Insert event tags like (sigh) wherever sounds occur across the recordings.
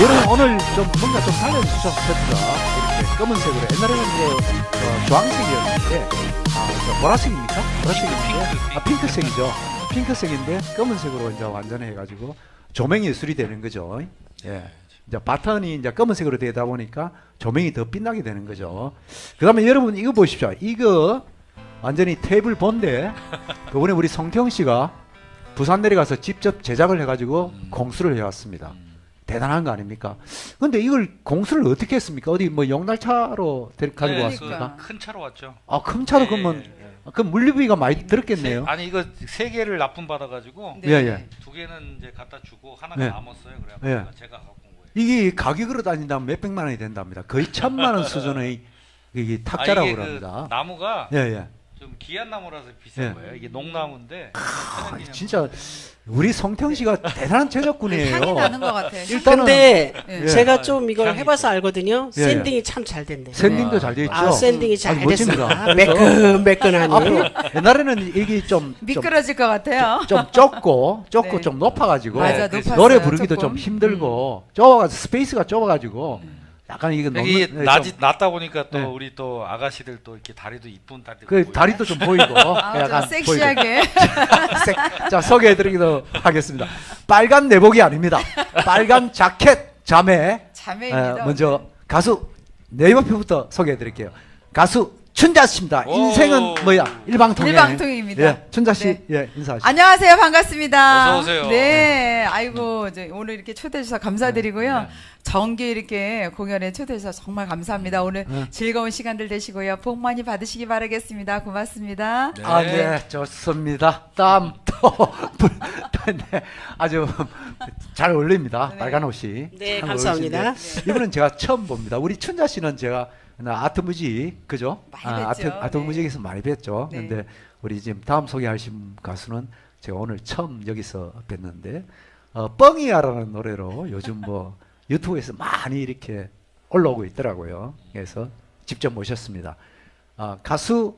자, 여러분 오늘 좀 뭔가 좀 살려주셨죠? 이렇게 검은색으로 옛날에는 이제 어, 주황색이었는데 아, 저 보라색입니까? 보라색인데 아, 핑크색이죠. 핑크색인데 검은색으로 이제 완전히 해가지고 조명 예술이 되는 거죠. 예. 이제 바턴이 이제 검은색으로 되다 보니까 조명이 더 빛나게 되는 거죠. 그다음에 여러분 이거 보십시오. 이거 완전히 테이블 본데 그번에 우리 성태형 씨가 부산 내려가서 직접 제작을 해가지고 음. 공수를 해왔습니다. 대단한 거 아닙니까? 근데 이걸 공수를 어떻게 했습니까? 어디 뭐 용달차로 데- 가지고 네, 왔습니까? 그 큰 차로 왔죠. 아, 큰 차로 예, 그러면 예, 예. 그 물류비가 많이 들었겠네요. 세- 아니 이거 세 개를 납품 받아가지고 예, 예. 두 개는 이제 갖다 주고 하나가 네. 남았어요. 그래갖고 예. 제가 갖고 온 거예요. 이게 가격으로 다닌다면 몇 백만 원이 된답니다. 거의 천만 원 수준의 (laughs) 이게 아, 탁자라고 이게 그럽니다. 그 나무가 예, 예. 좀 귀한 나무라서 비싼 예. 거예요. 이게 농나무인데 아, 천연 기념. 진짜 우리 성태형 씨가 대단한 제작군이에요. (laughs) 향이 나는 것 같아요. 일단은 근데 예. 예. 제가 좀 이걸 향이 해봐서 알거든요. 예, 예. 샌딩이 참 잘 된대. 샌딩도 아, 잘돼 있죠. 아, 샌딩이 잘 아주 멋집니다. 됐어. 아, 매끈매끈하니. 앞으로 옛날에는 이게 좀, 좀 미끄러질 것 같아요. 좀 좁고 좁고 네. 좀 높아가지고 맞아, 네, 높았어요. 노래 부르기도 조금. 좀 힘들고 좁아가지고 스페이스가 좁아가지고 약간 이게 너무 이게 낮다 보니까 또 네. 우리 또 아가씨들 또 이렇게 다리도 이쁜 다리도 그 보이고. 다리도 좀 보이고 아, 좀 약간 섹시하게. (laughs) 보이고. 색- 자 소개해드리기도 하겠습니다. 빨간 내복이 아닙니다. 빨간 자켓 자매 자매입니다. 에, 먼저 가수 네이버 표부터 소개해드릴게요. 가수 춘자 씨입니다. 오. 인생은 뭐야 일방통행. 일방통행입니다. 예, 춘자 씨 네. 예, 인사하시죠. 안녕하세요. 반갑습니다. 어서 오세요. 네. 아이고, 이제 오늘 이렇게 초대해 주셔서 감사드리고요. 네. 정기 이렇게 공연에 초대해 주셔서 정말 감사합니다. 오늘 네. 즐거운 시간들 되시고요. 복 많이 받으시기 바라겠습니다. 고맙습니다. 네. 아, 네, 좋습니다. 다 네, 아주 잘 어울립니다. 네. 빨간 옷이. 네, 참 감사합니다. 어울리시는데 이분은 제가 처음 봅니다. 우리 춘자 씨는 제가 나 아트 무지, 그죠? 많이 아, 아트, 뵀죠. 아트무지에서 많이 뵀죠. 네. 근데 우리 지금 다음 소개하신 가수는 제가 오늘 처음 여기서 뵀는데, 어, 뻥이야라는 노래로 요즘 뭐 (laughs) 유튜브에서 많이 이렇게 올라오고 있더라고요. 그래서 직접 모셨습니다. 아, 가수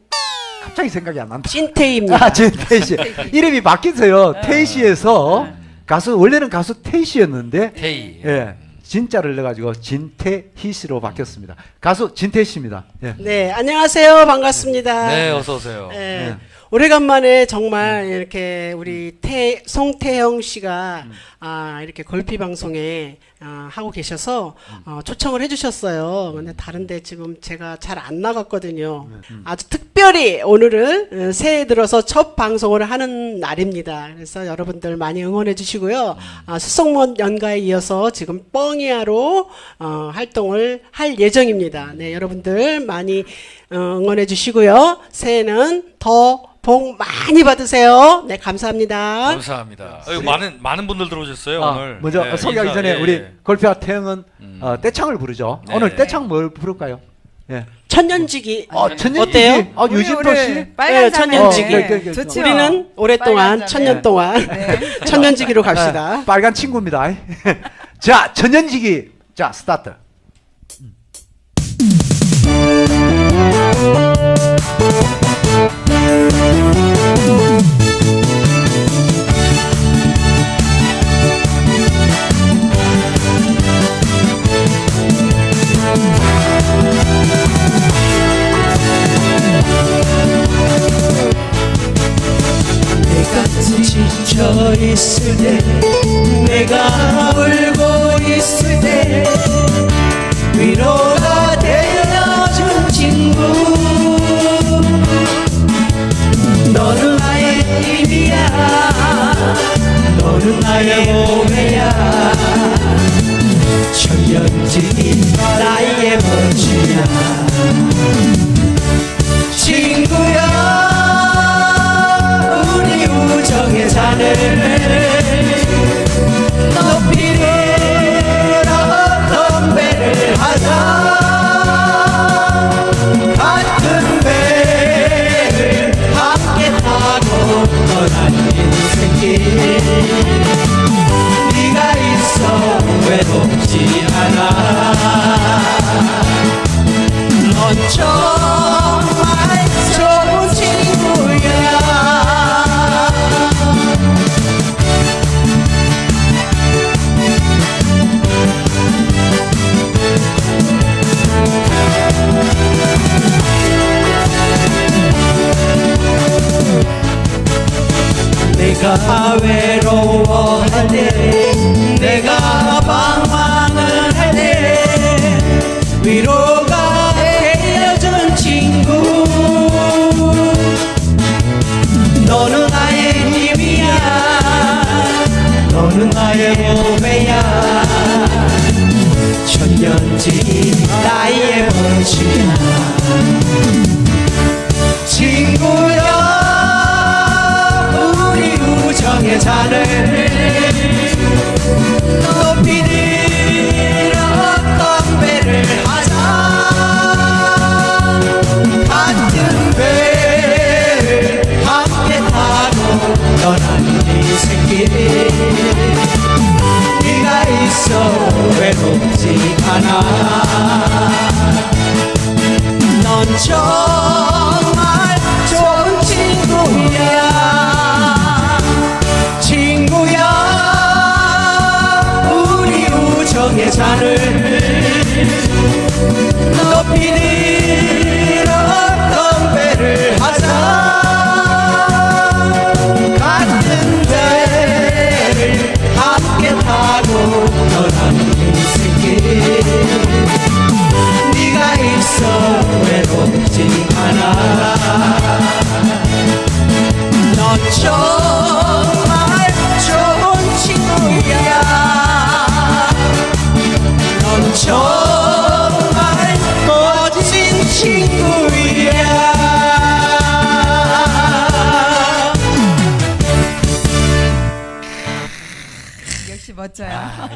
갑자기 생각이 안 난다. 찐테이입니다. 아, 진태희 씨. 이름이 바뀌었어요. 태희 씨에서 가수 원래는 가수 태희 씨였는데 테이. 예. 진짜를 넣어 가지고 진태희 씨로 바뀌었습니다. 가수 진태희 씨입니다. 예. 네, 안녕하세요. 반갑습니다. 네, 어서 오세요. 예, 네. 오래간만에 정말 이렇게 우리 태, 송태영 씨가 음. 아, 이렇게 골피 방송에 아, 하고 계셔서 어, 초청을 해주셨어요. 근데 다른데 지금 제가 잘 안 나갔거든요. 음. 아주 특별히 오늘은 어, 새해 들어서 첫 방송을 하는 날입니다. 그래서 여러분들 많이 응원해 주시고요. 아, 수성문 연가에 이어서 지금 뻥이야로 어, 활동을 할 예정입니다. 네, 여러분들 많이 어, 응원해 주시고요. 새해는 더 복 많이 받으세요. 네, 감사합니다. 감사합니다. 어, 많은 많은 분들 들어오셨어요 아, 오늘. 먼저 네, 소개하기 인사, 전에 예, 우리 예. 골피아 태영은 음. 어, 떼창을 부르죠. 네. 오늘 떼창 뭘 부를까요? 예. 천년지기. 어, 천년지기. 어때요? 아, 우리 유진표 오늘 씨. 빨간 네. 천년지기. 어, 그래, 그래, 좋죠. 우리는 오랫동안 빨간 천년 자매. 동안 네. (laughs) 천년지기로 갑시다. 예, 빨간 친구입니다. (laughs) 자, 천년지기. 자, 스타트. 내가 지쳐 있을 때 멋이야. 친 외로워할 때 내가 방황을 할 때 위로가 되어준 친구. 너는 나의 힘이야. 너는 나의 몸배야. 천년지 나의 본심이야. 하네 높이 들었던 배를 하자 같은 배 함께 타고 떠난 이 새끼들 네가 있어 외롭지 않아 넌 저. 정말 멋진 친구야. 역시 멋져요. 아,